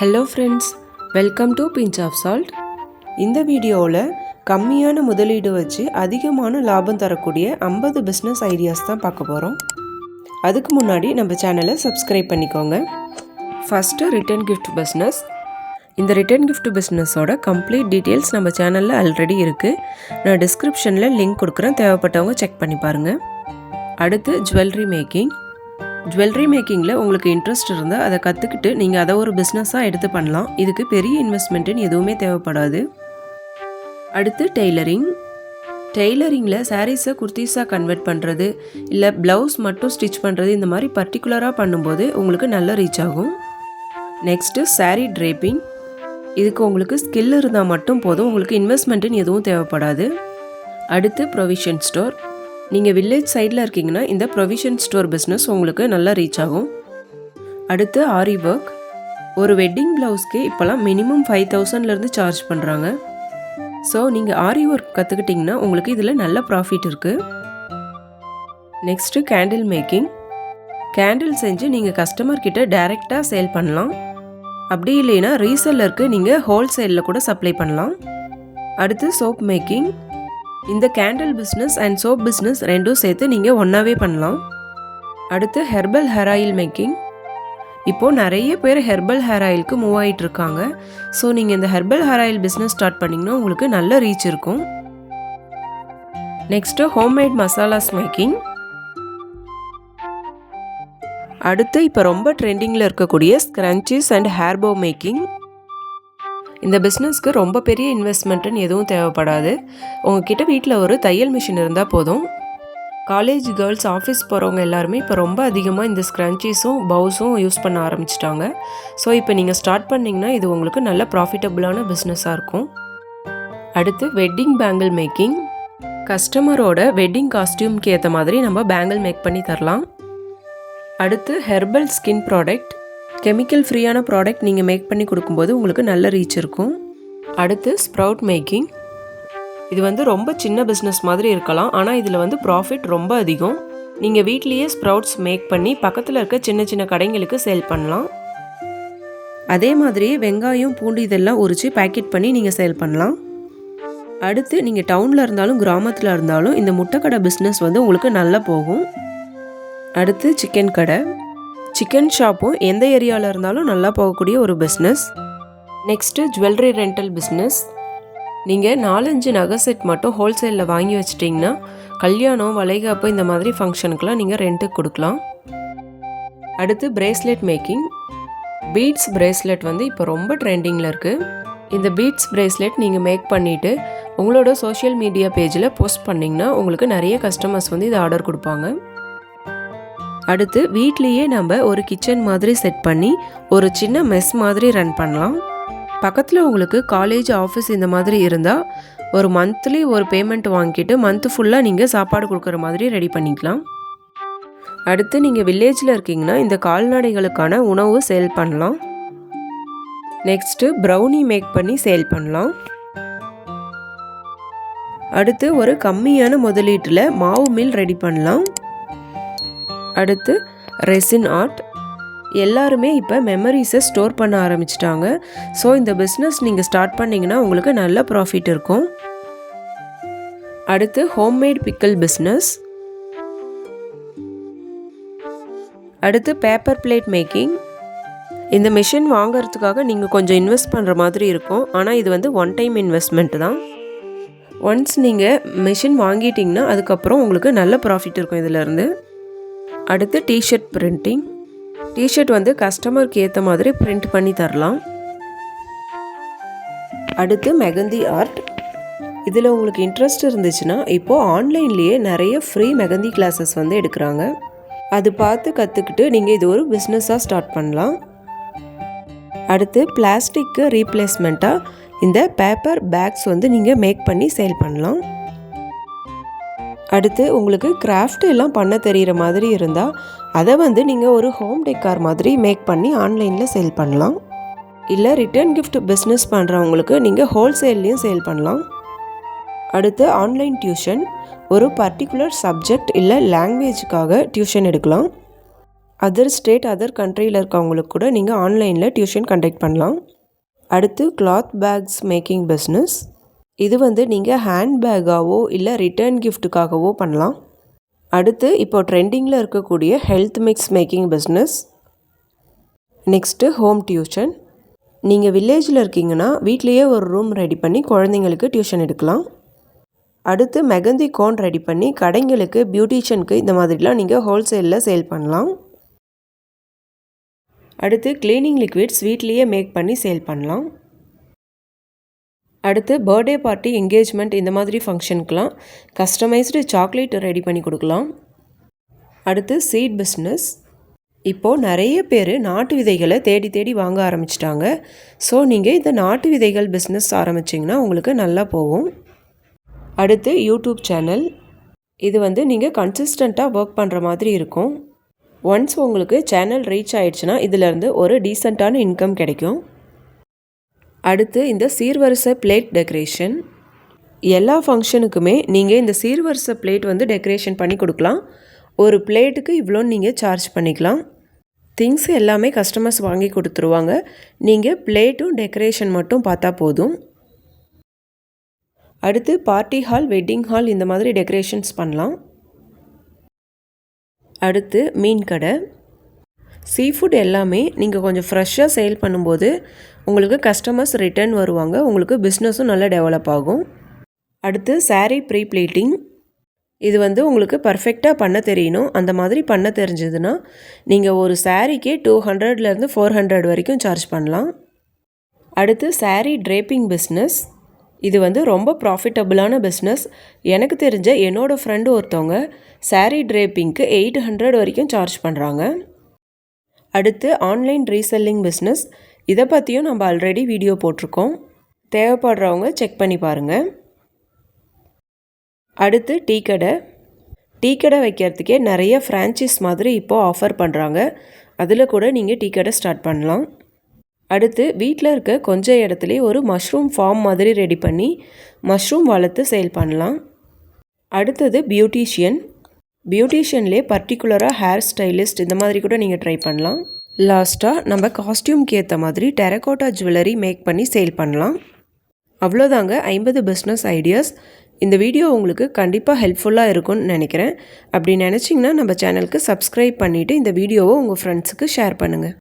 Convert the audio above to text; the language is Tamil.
Hello friends welcome to pinch of salt இந்த வீடியோவில் கம்மியான முதலீடு வச்சு அதிகமான லாபம் தரக்கூடிய ஐம்பது பிஸ்னஸ் ஐடியாஸ் தான் பார்க்க போகிறோம் அதுக்கு முன்னாடி நம்ம சேனலை சப்ஸ்கிரைப் பண்ணிக்கோங்க. ஃபஸ்ட்டு ரிட்டர்ன் கிஃப்ட் பிஸ்னஸ் இந்த ரிட்டர்ன் கிஃப்ட் பிஸ்னஸோட கம்ப்ளீட் டீட்டெயில்ஸ் நம்ம சேனலில் ஆல்ரெடி இருக்குது நான் டிஸ்கிரிப்ஷனில் லிங்க் கொடுக்குறேன். தேவைப்பட்டவங்க செக் பண்ணி பாருங்கள் அடுத்து ஜுவல்லரி மேக்கிங் ஜுவல்லரி மேக்கிங்கில் உங்களுக்கு இன்ட்ரெஸ்ட் இருந்தால் அதை கற்றுக்கிட்டு நீங்கள் அதை ஒரு பிஸ்னஸாக எடுத்து பண்ணலாம். இதுக்கு பெரிய இன்வெஸ்ட்மெண்ட்டுன்னு எதுவுமே தேவைப்படாது. அடுத்து டெய்லரிங் டெய்லரிங்கில் சாரீஸை குர்த்தீஸாக கன்வெர்ட் பண்ணுறது இல்லை ப்ளவுஸ் மட்டும் ஸ்டிச் பண்ணுறது இந்த மாதிரி பர்டிகுலராக பண்ணும்போது உங்களுக்கு நல்ல ரீச் ஆகும். நெக்ஸ்ட்டு சாரீ ட்ரேப்பிங் இதுக்கு உங்களுக்கு ஸ்கில் இருந்தால் மட்டும் போதும் உங்களுக்கு இன்வெஸ்ட்மெண்ட்டுன்னு எதுவும் தேவைப்படாது. அடுத்து ப்ரொவிஷன் ஸ்டோர் நீங்கள் வில்லேஜ் சைடில் இருக்கீங்கன்னா இந்த ப்ரொவிஷன் ஸ்டோர் பிஸ்னஸ் உங்களுக்கு நல்லா ரீச் ஆகும். அடுத்து ஆரி ஒர்க் ஒரு வெட்டிங் ப்ளவுஸ்க்கு இப்போலாம் மினிமம் ஃபைவ் தௌசண்ட்லேருந்து சார்ஜ் பண்ணுறாங்க ஸோ நீங்கள் ஆரி ஒர்க் கற்றுக்கிட்டிங்கன்னா உங்களுக்கு இதில் நல்ல ப்ராஃபிட் இருக்குது நெக்ஸ்ட்டு கேண்டில் மேக்கிங் கேண்டில் செஞ்சு நீங்கள் கஸ்டமர்கிட்ட டைரெக்டாக சேல் பண்ணலாம். அப்படி இல்லைன்னா ரீசெல்லருக்கு நீங்கள் ஹோல்சேலில் கூட சப்ளை பண்ணலாம். அடுத்து சோப் மேக்கிங் இந்த candle business and soap business ரெண்டும் சேர்த்து நீங்கள் ஒன்றாவே பண்ணலாம். அடுத்து ஹெர்பல் ஹேர் ஆயில் மேக்கிங் இப்போது நிறைய பேர் ஹெர்பல் ஹேர் ஆயிலுக்கு மூவ் ஆகிட்டு இருக்காங்க. ஸோ நீங்கள் இந்த herbal hair oil business start பண்ணிங்கன்னா உங்களுக்கு நல்ல ரீச் இருக்கும். நெக்ஸ்ட்டு ஹோம்மேட் மசாலாஸ் மேக்கிங் அடுத்து இப்போ ரொம்ப ட்ரெண்டிங்கில் இருக்கக்கூடிய ஸ்க்ரன்ச்சீஸ் அண்ட் ஹேர்போ மேக்கிங் இந்த பிஸ்னஸ்க்கு ரொம்ப பெரிய இன்வெஸ்ட்மெண்ட்டுன்னு எதுவும் தேவைப்படாது. உங்ககிட்ட வீட்டில் ஒரு தையல் மிஷின் இருந்தால் போதும். காலேஜ் கேர்ள்ஸ் ஆஃபீஸ் போகிறவங்க எல்லாருமே இப்போ ரொம்ப அதிகமாக இந்த ஸ்க்ரன்ச்சீஸும் பவுஸும் யூஸ் பண்ண ஆரம்பிச்சிட்டாங்க. ஸோ இப்போ நீங்கள் ஸ்டார்ட் பண்ணிங்கன்னா இது உங்களுக்கு நல்ல ப்ராஃபிட்டபுளான பிஸ்னஸாக இருக்கும். அடுத்து வெட்டிங் பேங்கிள் மேக்கிங் கஸ்டமரோட வெட்டிங் காஸ்டியூம்க்கு ஏற்ற மாதிரி நம்ம பேங்கிள் மேக் பண்ணி தரலாம். அடுத்து ஹெர்பல் ஸ்கின் ப்ராடக்ட் கெமிக்கல் ஃப்ரீயான ப்ராடக்ட் நீங்கள் மேக் பண்ணி கொடுக்கும்போது உங்களுக்கு நல்ல ரீச் இருக்கும். அடுத்து ஸ்ப்ரவுட் மேக்கிங் இது வந்து ரொம்ப சின்ன பிஸ்னஸ் மாதிரி இருக்கலாம். ஆனால் இதில் வந்து ப்ராஃபிட் ரொம்ப அதிகம். நீங்கள் வீட்லேயே ஸ்ப்ரவுட்ஸ் மேக் பண்ணி பக்கத்தில் இருக்க சின்ன சின்ன கடைங்களுக்கு சேல் பண்ணலாம். அதே மாதிரியே வெங்காயம் பூண்டு இதெல்லாம் உரித்து பேக்கெட் பண்ணி நீங்கள் சேல் பண்ணலாம். அடுத்து நீங்கள் டவுனில் இருந்தாலும் கிராமத்தில் இருந்தாலும் இந்த முட்டைக்கடை பிஸ்னஸ் வந்து உங்களுக்கு நல்லா போகும். அடுத்து சிக்கன் கடை. சிக்கன் ஷாப்பும் எந்த ஏரியாவில் இருந்தாலும் நல்லா போகக்கூடிய ஒரு business next jewellery rental business நீங்கள் நாலஞ்சு நகை செட் மட்டும் ஹோல்சேலில் வாங்கி வச்சிட்டிங்கன்னா கல்யாணம் வளைகாப்பு இந்த மாதிரி ஃபங்க்ஷனுக்குலாம் நீங்கள் ரெண்ட்டுக்கு கொடுக்கலாம். அடுத்து பிரேஸ்லெட் மேக்கிங் பீட்ஸ் பிரேஸ்லெட் வந்து இப்போ ரொம்ப ட்ரெண்டிங்கில் இருக்குது இந்த பீட்ஸ் பிரேஸ்லெட் நீங்கள் மேக் பண்ணிவிட்டு உங்களோட சோஷியல் மீடியா பேஜில் போஸ்ட் பண்ணிங்கன்னா உங்களுக்கு நிறைய கஸ்டமர்ஸ் வந்து இதை ஆர்டர் கொடுப்பாங்க. அடுத்து வீட்லேயே நம்ம ஒரு கிச்சன் மாதிரி செட் பண்ணி ஒரு சின்ன மெஸ் மாதிரி ரன் பண்ணலாம். பக்கத்தில் உங்களுக்கு காலேஜ் ஆஃபீஸ் இந்த மாதிரி இருந்தால் ஒரு மந்த்லி ஒரு பேமெண்ட் வாங்கிட்டு மந்த் ஃபுல்லாக நீங்கள் சாப்பாடு கொடுக்குற மாதிரி ரெடி பண்ணிக்கலாம். அடுத்து நீங்கள் வில்லேஜில் இருக்கீங்கன்னா இந்த கால்நடைகளுக்கான உணவு சேல் பண்ணலாம். நெக்ஸ்ட்டு ப்ரௌனி மேக் பண்ணி சேல் பண்ணலாம். அடுத்து ஒரு கம்மியான முதலீட்டில் மாவு மில் ரெடி பண்ணலாம். அடுத்து ரெசின் ஆர்ட் எல்லாருமே இப்போ மெமரிஸை ஸ்டோர் பண்ண ஆரம்பிச்சிட்டாங்க. ஸோ இந்த பிஸ்னஸ் நீங்கள் ஸ்டார்ட் பண்ணிங்கன்னா உங்களுக்கு நல்ல ப்ராஃபிட் இருக்கும். அடுத்து ஹோம்மேட் பிக்கல் பிஸ்னஸ் அடுத்து பேப்பர் பிளேட் மேக்கிங் இந்த மிஷின் வாங்கிறதுக்காக நீங்கள் கொஞ்சம் இன்வெஸ்ட் பண்ணுற மாதிரி இருக்கும். ஆனால் இது வந்து ஒன் டைம் இன்வெஸ்ட்மெண்ட் தான். ஒன்ஸ் நீங்கள் மிஷின் வாங்கிட்டிங்கன்னா அதுக்கப்புறம் உங்களுக்கு நல்ல ப்ராஃபிட் இருக்கும் இதிலேருந்து அடுத்து டிஷர்ட் பிரிண்டிங் டிஷர்ட் வந்து கஸ்டமருக்கு ஏற்ற மாதிரி பிரிண்ட் பண்ணி தரலாம். அடுத்து மெகந்தி ஆர்ட் இதில் உங்களுக்கு இன்ட்ரெஸ்ட் இருந்துச்சுன்னா இப்போது ஆன்லைன்லேயே நிறைய ஃப்ரீ மெகந்தி கிளாஸஸ் வந்து எடுக்கிறாங்க. அது பார்த்து கற்றுக்கிட்டு நீங்கள் இது ஒரு பிஸ்னஸாக ஸ்டார்ட் பண்ணலாம். அடுத்து பிளாஸ்டிக்கு ரீப்ளேஸ்மெண்ட்டாக இந்த பேப்பர் பேக்ஸ் வந்து நீங்கள் மேக் பண்ணி சேல் பண்ணலாம். அடுத்து உங்களுக்கு கிராஃப்ட் எல்லாம் பண்ண தெரிகிற மாதிரி இருந்தால் அதை வந்து நீங்கள் ஒரு ஹோம் டெக்கார் மாதிரி மேக் பண்ணி ஆன்லைனில் சேல் பண்ணலாம். இல்லை ரிட்டர்ன் கிஃப்ட் பிஸ்னஸ் பண்ணுறவங்களுக்கு நீங்கள் ஹோல்சேல்லையும் சேல் பண்ணலாம். அடுத்து ஆன்லைன் டியூஷன் ஒரு பர்டிகுலர் சப்ஜெக்ட் இல்லை லாங்குவேஜுக்காக டியூஷன் எடுக்கலாம். அதர் ஸ்டேட் அதர் கண்ட்ரியில் இருக்கவங்களுக்கு கூட நீங்கள் ஆன்லைனில் டியூஷன் கண்டக்ட் பண்ணலாம். அடுத்து கிளாத் பேக்ஸ் மேக்கிங் பிஸ்னஸ் இது வந்து நீங்கள் ஹேண்ட்பேக்காகவோ இல்லை ரிட்டர்ன் கிஃப்ட்டுக்காகவோ பண்ணலாம். அடுத்து இப்போ ட்ரெண்டிங்கில் இருக்கக்கூடிய health mix making business next home tuition நீங்கள் வில்லேஜில் இருக்கீங்கன்னா வீட்லேயே ஒரு ரூம் ரெடி பண்ணி குழந்தைங்களுக்கு டியூஷன் எடுக்கலாம். அடுத்து மெகந்தி கோன் ரெடி பண்ணி கடைங்களுக்கு பியூட்டிஷியனுக்கு இந்த மாதிரிலாம் நீங்கள் ஹோல்சேலில் சேல் பண்ணலாம். அடுத்து க்ளீனிங் லிக்விட்ஸ் வீட்லேயே மேக் பண்ணி சேல் பண்ணலாம். அடுத்து பர்த்டே பார்ட்டி என்கேஜ்மெண்ட் இந்த மாதிரி ஃபங்க்ஷனுக்கெலாம் கஸ்டமைஸ்டு சாக்லேட் ரெடி பண்ணி கொடுக்கலாம். அடுத்து சீட் பிஸ்னஸ் இப்போது நிறைய பேர் நாட்டு விதைகளை தேடி தேடி வாங்க ஆரம்பிச்சிட்டாங்க. ஸோ நீங்கள் இந்த நாட்டு விதைகள் பிஸ்னஸ் ஆரம்பிச்சிங்கன்னா உங்களுக்கு நல்லா போகும். அடுத்து யூடியூப் சேனல் இது வந்து நீங்கள் கன்சிஸ்டண்ட்டாக ஒர்க் பண்ணுற மாதிரி இருக்கும். ஒன்ஸ் உங்களுக்கு சேனல் ரீச் ஆயிடுச்சுன்னா இதிலேருந்து ஒரு டீசெண்டான இன்கம் கிடைக்கும். அடுத்து இந்த சீர்வரிசை பிளேட் டெக்கரேஷன் எல்லா ஃபங்க்ஷனுக்குமே நீங்கள் இந்த சீர்வரிசை பிளேட் வந்து டெக்கரேஷன் பண்ணி கொடுக்கலாம். ஒரு பிளேட்டுக்கு இவ்வளோன்னு நீங்கள் சார்ஜ் பண்ணிக்கலாம். திங்ஸ் எல்லாமே கஸ்டமர்ஸ் வாங்கி கொடுத்துருவாங்க. நீங்கள் பிளேட்டும் டெக்கரேஷன் மட்டும் பார்த்தா போதும். அடுத்து பார்ட்டி ஹால் வெட்டிங் ஹால் இந்த மாதிரி டெக்கரேஷன்ஸ் பண்ணலாம். அடுத்து மீன் கடை. சீ ஃபுட் எல்லாமே நீங்கள் கொஞ்சம் ஃப்ரெஷ்ஷாக சேல் பண்ணும்போது உங்களுக்கு கஸ்டமர்ஸ் ரிட்டர்ன் வருவாங்க. உங்களுக்கு பிஸ்னஸும் நல்லா டெவலப் ஆகும். அடுத்து சாரீ ப்ரீ ப்ளீட்டிங் இது வந்து உங்களுக்கு பர்ஃபெக்டாக பண்ண தெரியணும். அந்த மாதிரி பண்ண தெரிஞ்சதுன்னா நீங்கள் ஒரு சாரீக்கே டூ ஹண்ட்ரட்லேருந்து ஃபோர் ஹண்ட்ரட் வரைக்கும் சார்ஜ் பண்ணலாம். அடுத்து சாரீ ட்ரேப்பிங் பிஸ்னஸ் இது வந்து ரொம்ப ப்ராஃபிட்டபுளான பிஸ்னஸ் எனக்கு தெரிஞ்ச என்னோடய ஃப்ரெண்டு ஒருத்தவங்க சாரீ ட்ரேப்பிங்க்கு எயிட் ஹண்ட்ரட் வரைக்கும் சார்ஜ் பண்ணுறாங்க அடுத்து ஆன்லைன் ரீசெல்லிங் பிஸ்னஸ் இதை பற்றியும் நம்ம ஆல்ரெடி வீடியோ போட்டிருக்கோம். தேவைப்படுறவங்க செக் பண்ணி பாருங்கள் அடுத்து டீ கடை. டீ கடை வைக்கிறதுக்கே நிறைய ஃப்ரான்ச்சைஸ் மாதிரி இப்போது ஆஃபர் பண்ணுறாங்க அதில் கூட நீங்கள் டீ கடை ஸ்டார்ட் பண்ணலாம். அடுத்து வீட்டில் இருக்க கொஞ்ச இடத்துலையே ஒரு மஷ்ரூம் ஃபார்ம் மாதிரி ரெடி பண்ணி மஷ்ரூம் வளர்த்து சேல் பண்ணலாம். அடுத்தது பியூட்டிஷியன் பியூட்டிஷியன்லேயே பர்டிகுலராக ஹேர் ஸ்டைலிஸ்ட் இந்த மாதிரி கூட நீங்கள் ட்ரை பண்ணலாம். லாஸ்ட்டாக நம்ம காஸ்டியூம்க்கு ஏற்ற மாதிரி டெரகோட்டா ஜுவல்லரி மேக் பண்ணி சேல் பண்ணலாம். அவ்வளோதாங்க ஐம்பது பிஸ்னஸ் ஐடியாஸ் இந்த வீடியோ உங்களுக்கு கண்டிப்பாக ஹெல்ப்ஃபுல்லாக இருக்கும்னு நினைக்கிறேன். அப்படி நினச்சிங்கன்னா நம்ம சேனலுக்கு சப்ஸ்கிரைப் பண்ணிவிட்டு இந்த வீடியோவை உங்கள் ஃப்ரெண்ட்ஸுக்கு ஷேர் பண்ணுங்கள்